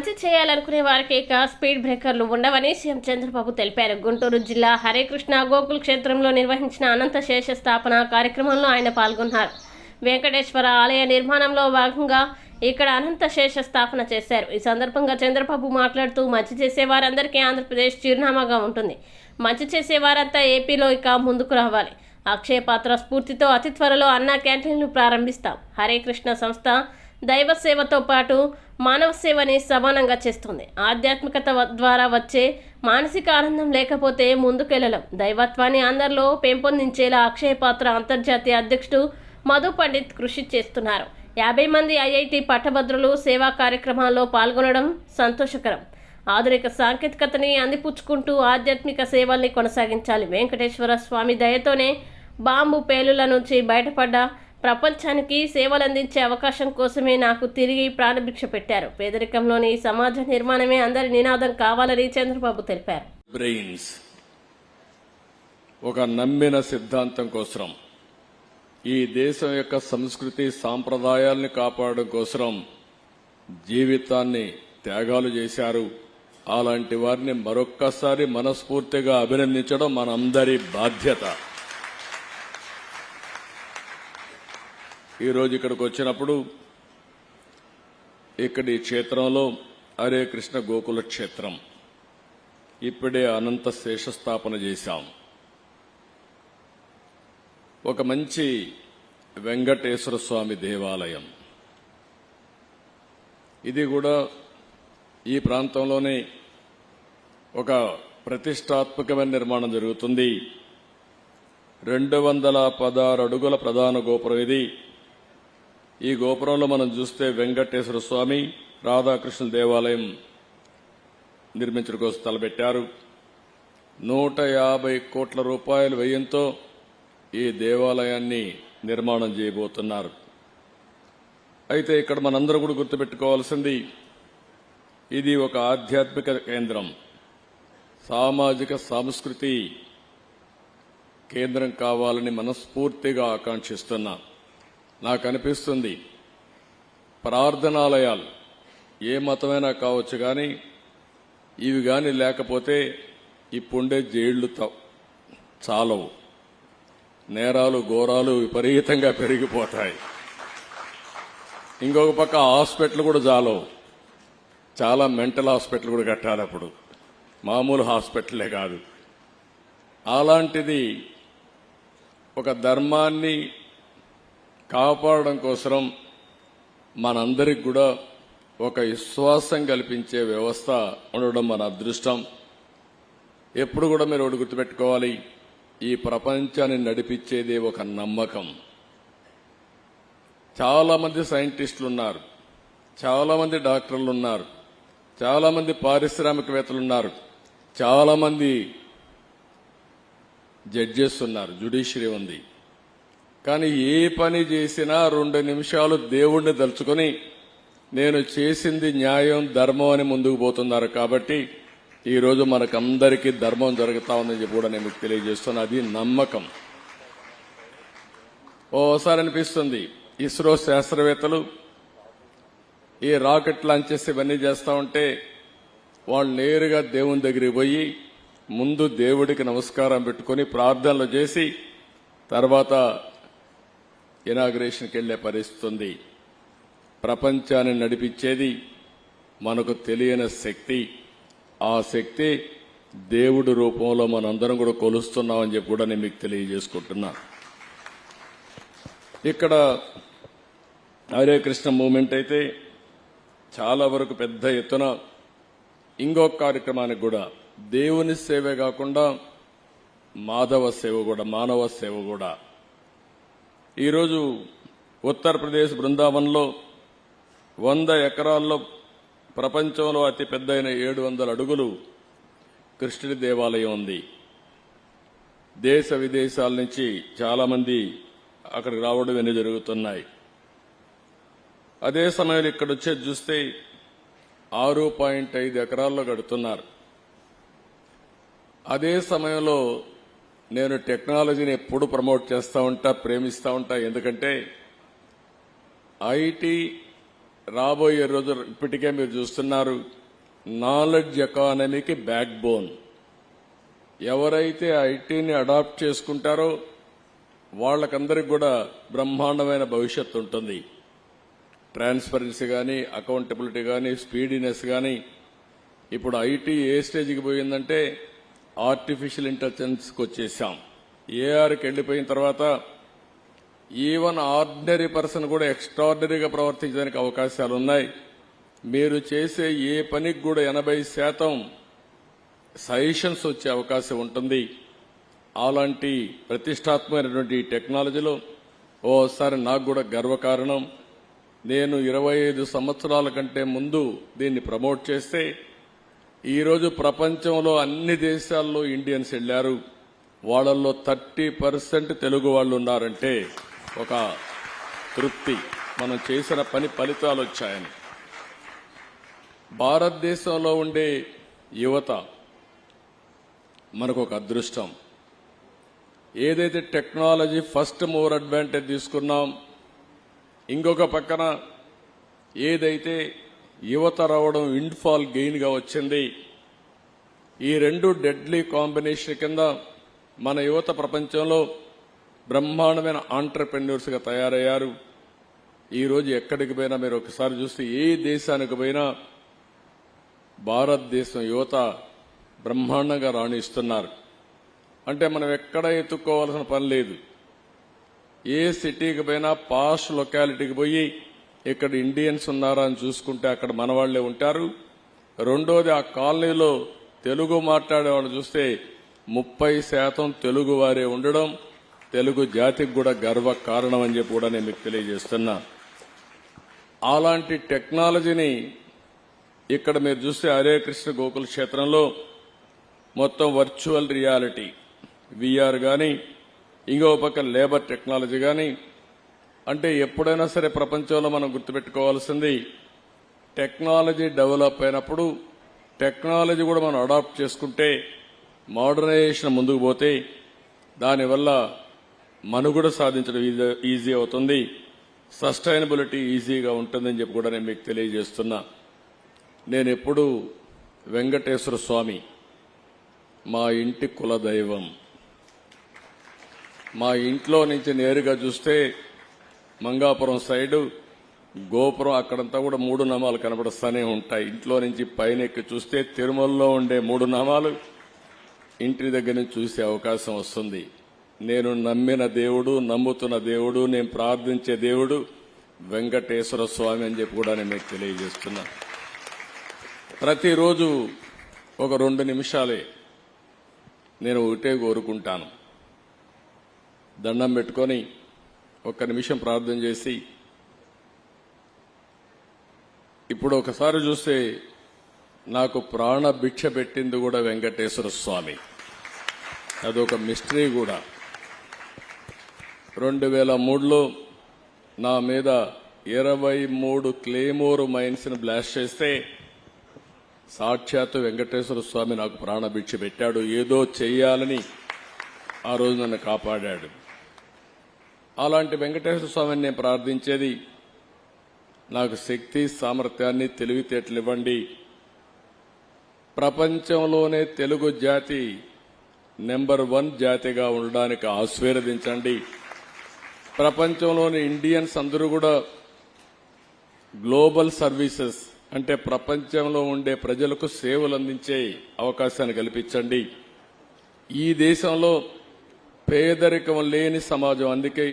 మంచి చేయాలనుకునే వారికి ఇక స్పీడ్ బ్రేకర్లు ఉండవని సీఎం చంద్రబాబు తెలిపారు. గుంటూరు జిల్లా హరేకృష్ణ గోకుల్ క్షేత్రంలో నిర్వహించిన అనంత శేష స్థాపన కార్యక్రమంలో ఆయన పాల్గొన్నారు. వెంకటేశ్వర ఆలయ నిర్మాణంలో భాగంగా ఇక్కడ అనంత శేష స్థాపన చేశారు. ఈ సందర్భంగా చంద్రబాబు మాట్లాడుతూ మంచి చేసేవారందరికీ ఆంధ్రప్రదేశ్ చిరునామాగా ఉంటుంది. మంచి చేసేవారంతా ఏపీలో ఇక ముందుకు రావాలి. అక్షయ పాత్ర స్ఫూర్తితో అతి త్వరలో అన్నా క్యాంటీన్లు ప్రారంభిస్తాం. హరే కృష్ణ సంస్థ దైవ సేవతో పాటు మానవ సేవని సమానంగా చేస్తుంది. ఆధ్యాత్మికత ద్వారా వచ్చే మానసిక ఆనందం లేకపోతే ముందుకెళ్ళలేం దైవత్వాన్ని అందరిలో పెంపొందించేలా అక్షయ పాత్ర అంతర్జాతీయ అధ్యక్షుడు మధు పండిత్ కృషి చేస్తున్నారు. యాభై మంది ఐఐటి పట్టభద్రులు సేవా కార్యక్రమాల్లో పాల్గొనడం సంతోషకరం. ఆధునిక సాంకేతికతని అందిపుచ్చుకుంటూ ఆధ్యాత్మిక సేవల్ని కొనసాగించాలి. వెంకటేశ్వర స్వామి దయతోనే బాంబు పేలుల నుంచి బయటపడ్డ ప్రపంచానికి సేవలందించే అవకాశం కోసమే నాకు తిరిగి ప్రాణభిక్ష పెట్టారు. పేదరికంలోని సమాజ నిర్మాణమే అందరి నినాదం కావాలని చంద్రబాబు తెలిపారు. బ్రెయిన్స్ ఒక నమ్మిన సిద్ధాంతం కోసం ఈ దేశం యొక్క సంస్కృతి సాంప్రదాయాల్ని కాపాడడం కోసం జీవితాన్ని త్యాగాలు చేశారు. అలాంటి వారిని మరొక్కసారి మనస్ఫూర్తిగా అభినందించడం మనందరి బాధ్యత. ఈరోజు ఇక్కడికి వచ్చినప్పుడు ఇక్కడి క్షేత్రంలో హరే కృష్ణ గోకుల క్షేత్రం. ఇప్పుడే అనంత శేషస్థాపన చేశాం. ఒక మంచి వెంకటేశ్వర స్వామి దేవాలయం. ఇది కూడా ఈ ప్రాంతంలోనే ఒక ప్రతిష్టాత్మకమైన నిర్మాణం జరుగుతుంది. రెండు వందల పదహారు అడుగుల ప్రధాన గోపురం ఇది. ఈ గోపురంలో మనం చూస్తే వెంకటేశ్వర స్వామి రాధాకృష్ణ దేవాలయం నిర్మించడం కోసం తలపెట్టారు నూట యాభై కోట్ల రూపాయల వ్యయంతో ఈ దేవాలయాన్ని నిర్మాణం చేయబోతున్నారు. అయితే ఇక్కడ మనందరూ కూడా గుర్తుపెట్టుకోవాల్సింది ఇది ఒక ఆధ్యాత్మిక కేంద్రం. సామాజిక సాంస్కృతి కేంద్రం కావాలని మనస్ఫూర్తిగా ఆకాంక్షిస్తున్నాం. నాకు అనిపిస్తుంది. ప్రార్థనాలయాలు ఏ మతమైనా కావచ్చు కానీ ఇవి కానీ లేకపోతే ఇప్పుండే జైళ్ళు త- చాలవు. నేరాలు ఘోరాలు విపరీతంగా పెరిగిపోతాయి. ఇంకొక పక్క హాస్పిటల్ కూడా చాలవు చాలా మెంటల్ హాస్పిటల్ కూడా కట్టాలి అప్పుడు. మామూలు హాస్పిటలే కాదు. అలాంటిది ఒక ధర్మాన్ని కాపాడడం కోసం మనందరికి కూడా ఒక విశ్వాసం కల్పించే వ్యవస్థ ఉండడం మన అదృష్టం. ఎప్పుడు కూడా మీరు ఒకటి గుర్తుపెట్టుకోవాలి ఈ ప్రపంచాన్ని నడిపించేది ఒక నమ్మకం. చాలామంది సైంటిస్టులు ఉన్నారు చాలామంది డాక్టర్లు ఉన్నారు చాలామంది పారిశ్రామికవేత్తలు ఉన్నారు చాలామంది జడ్జెస్ ఉన్నారు జుడిషియరీ ఉంది. కానీ ఏ పని చేసినా రెండు నిమిషాలు దేవుణ్ణి తలుచుకొని నేను చేసింది న్యాయం ధర్మం అని ముందుకు పోతున్నారు కాబట్టి ఈరోజు మనకందరికీ ధర్మం జరుగుతా ఉందని చెప్పి కూడా నేను మీకు తెలియజేస్తున్నా. అది నమ్మకం. ఓసారి అనిపిస్తుంది ఇస్రో శాస్త్రవేత్తలు ఈ రాకెట్ లాంచ్ ఇవన్నీ చేస్తూ ఉంటే వాళ్ళు నేరుగా దేవుని దగ్గరికి పోయి ముందు దేవుడికి నమస్కారం పెట్టుకొని ప్రార్థనలు చేసి తర్వాత ఇనాగ్రేషన్కి వెళ్ళే పరిస్థితి ఉంది. ప్రపంచాన్ని నడిపించేది మనకు తెలియని శక్తి. ఆ శక్తి దేవుడి రూపంలో మనందరం కూడా కొలుస్తున్నామని చెప్పి కూడా నేను మీకు తెలియజేసుకుంటున్నా. ఇక్కడ హరే కృష్ణ మూమెంట్ అయితే చాలా వరకు పెద్ద ఎత్తున ఇంకొక కార్యక్రమానికి కూడా దేవుని సేవే కాకుండా మాధవ సేవ కూడా మానవ సేవ కూడా ఈరోజు ఉత్తరప్రదేశ్ బృందావన్లో వంద ఎకరాల్లో ప్రపంచంలో అతి పెద్దైన ఏడు వందల అడుగులు కృష్ణుడి దేవాలయం ఉంది. దేశ విదేశాల నుంచి చాలామంది అక్కడికి రావడం ఇవన్నీ జరుగుతున్నాయి. అదే సమయంలో ఇక్కడ వచ్చేది చూస్తే ఆరు పాయింట్ ఐదు ఎకరాల్లో కడుతున్నారు. అదే సమయంలో నేను టెక్నాలజీని ఎప్పుడు ప్రమోట్ చేస్తూ ఉంటా ప్రేమిస్తూ ఉంటా ఎందుకంటే ఐటీ రాబోయే రోజు ఇప్పటికే మీరు చూస్తున్నారు నాలెడ్జ్ ఎకానమీకి బ్యాక్ బోన్ ఎవరైతే ఐటీని అడాప్ట్ చేసుకుంటారో వాళ్ళకందరికి కూడా బ్రహ్మాండమైన భవిష్యత్తు ఉంటుంది. ట్రాన్స్పరెన్సీ కానీ అకౌంటబిలిటీ కానీ స్పీడినెస్ కానీ ఇప్పుడు ఐటీ ఏ స్టేజ్కి పోయిందంటే ఆర్టిఫిషియల్ ఇంటెలిజెన్స్కి వచ్చేసాం. ఏఆర్కి వెళ్ళిపోయిన తర్వాత ఈవెన్ ఆర్డినరీ పర్సన్ కూడా ఎక్స్ట్రాడినరీగా ప్రవర్తించడానికి అవకాశాలు ఉన్నాయి. మీరు చేసే ఏ పనికి కూడా ఎనభై శాతం సజెషన్స్ వచ్చే అవకాశం ఉంటుంది. అలాంటి ప్రతిష్టాత్మకమైనటువంటి టెక్నాలజీలో ఓసారి నాకు కూడా గర్వకారణం. నేను ఇరవై ఐదు సంవత్సరాల కంటే ముందు దీన్ని ప్రమోట్ చేస్తే ఈరోజు ప్రపంచంలో అన్ని దేశాల్లో ఇండియన్స్ వెళ్ళారు. వాళ్ళల్లో థర్టీ పర్సెంట్ తెలుగు వాళ్ళు ఉన్నారంటే ఒక తృప్తి. మనం చేసిన పని ఫలితాలు వచ్చాయని. భారతదేశంలో ఉండే యువత మనకు ఒక అదృష్టం. ఏదైతే టెక్నాలజీ ఫస్ట్ మూవర్ అడ్వాంటేజ్ తీసుకున్నాం ఇంకొక పక్కన ఏదైతే యువత రావడం ఇండ్ఫాల్ గెయిన్గా వచ్చింది. ఈ రెండు డెడ్లీ కాంబినేషన్ కింద మన యువత ప్రపంచంలో బ్రహ్మాండమైన ఆంటర్ప్రెన్యూర్స్గా తయారయ్యారు. ఈరోజు ఎక్కడికి పోయినా మీరు ఒకసారి చూస్తే ఏ దేశానికి పోయినా భారతదేశం యువత బ్రహ్మాండంగా రాణిస్తున్నారు. అంటే మనం ఎక్కడ ఎత్తుక్కోవాల్సిన పని లేదు. ఏ సిటీకి పోయినా పాష్ లొకాలిటీకి పోయి ఇక్కడ ఇండియన్స్ ఉన్నారా అని చూసుకుంటే అక్కడ మనవాళ్ళే ఉంటారు. రెండోది ఆ కాలనీలో తెలుగు మాట్లాడే వాళ్ళు చూస్తే ముప్పై శాతం తెలుగు వారే ఉండడం తెలుగు జాతికి కూడా గర్వ కారణం అని చెప్పి కూడా నేను మీకు తెలియజేస్తున్నా. అలాంటి టెక్నాలజీని ఇక్కడ మీరు చూస్తే హరే కృష్ణ గోకుల క్షేత్రంలో మొత్తం వర్చువల్ రియాలిటీ విఆర్ కానీ ఇంకో పక్క లేబర్ టెక్నాలజీ కానీ అంటే ఎప్పుడైనా సరే ప్రపంచంలో మనం గుర్తుపెట్టుకోవాల్సింది టెక్నాలజీ డెవలప్ అయినప్పుడు టెక్నాలజీ కూడా మనం అడాప్ట్ చేసుకుంటే మోడర్నైజేషన్ ముందుకు పోతే దానివల్ల మనుగడ సాధించడం ఈజీ- ఈజీ అవుతుంది. సస్టైనబిలిటీ ఈజీగా ఉంటుందని చెప్పి కూడా నేను మీకు తెలియజేస్తున్నా. నేను ఎప్పుడు వెంకటేశ్వర స్వామి మా ఇంటి కులదైవం మా ఇంట్లో నుంచి నేరుగా చూస్తే మంగాపురం సైడు గోపురం అక్కడంతా కూడా మూడు నామాలు కనబడుస్తూనే ఉంటాయి. ఇంట్లో నుంచి పైన ఎక్కి చూస్తే తిరుమలలో ఉండే మూడు నామాలు ఇంటి దగ్గర నుంచి చూసే అవకాశం వస్తుంది. నేను నమ్మిన దేవుడు నమ్ముతున్న దేవుడు నేను ప్రార్థించే దేవుడు వెంకటేశ్వర స్వామి అని చెప్పి కూడా నేను మీకు తెలియజేస్తున్నా. ప్రతిరోజు ఒక రెండు నిమిషాలే నేను ఒకటే కోరుకుంటాను. దండం పెట్టుకొని ఒక్క నిమిషం ప్రార్థన చేసి ఇప్పుడు ఒకసారి చూస్తే నాకు ప్రాణ భిక్ష పెట్టింది కూడా వెంకటేశ్వర స్వామి. అదొక మిస్టరీ కూడా. రెండు వేల మూడులో నా మీద ఇరవై మూడు క్లేమోర్ మైన్స్ని బ్లాస్ట్ చేస్తే సాక్షాత్తు వెంకటేశ్వర స్వామి నాకు ప్రాణభిక్ష పెట్టాడు. ఏదో చెయ్యాలని ఆ రోజు నన్ను కాపాడాడు. అలాంటి వెంకటేశ్వర స్వామిని నేను ప్రార్థించేది నాకు శక్తి సామర్థ్యాన్ని తెలివితేటలివ్వండి. ప్రపంచంలోనే తెలుగు జాతి నెంబర్ వన్ జాతిగా ఉండడానికి ఆశీర్వదించండి. ప్రపంచంలోని ఇండియన్స్ అందరూ కూడా గ్లోబల్ సర్వీసెస్ అంటే ప్రపంచంలో ఉండే ప్రజలకు సేవలు అందించే అవకాశాన్ని కల్పించండి. ఈ దేశంలో పేదరికం లేని సమాజం అందుకే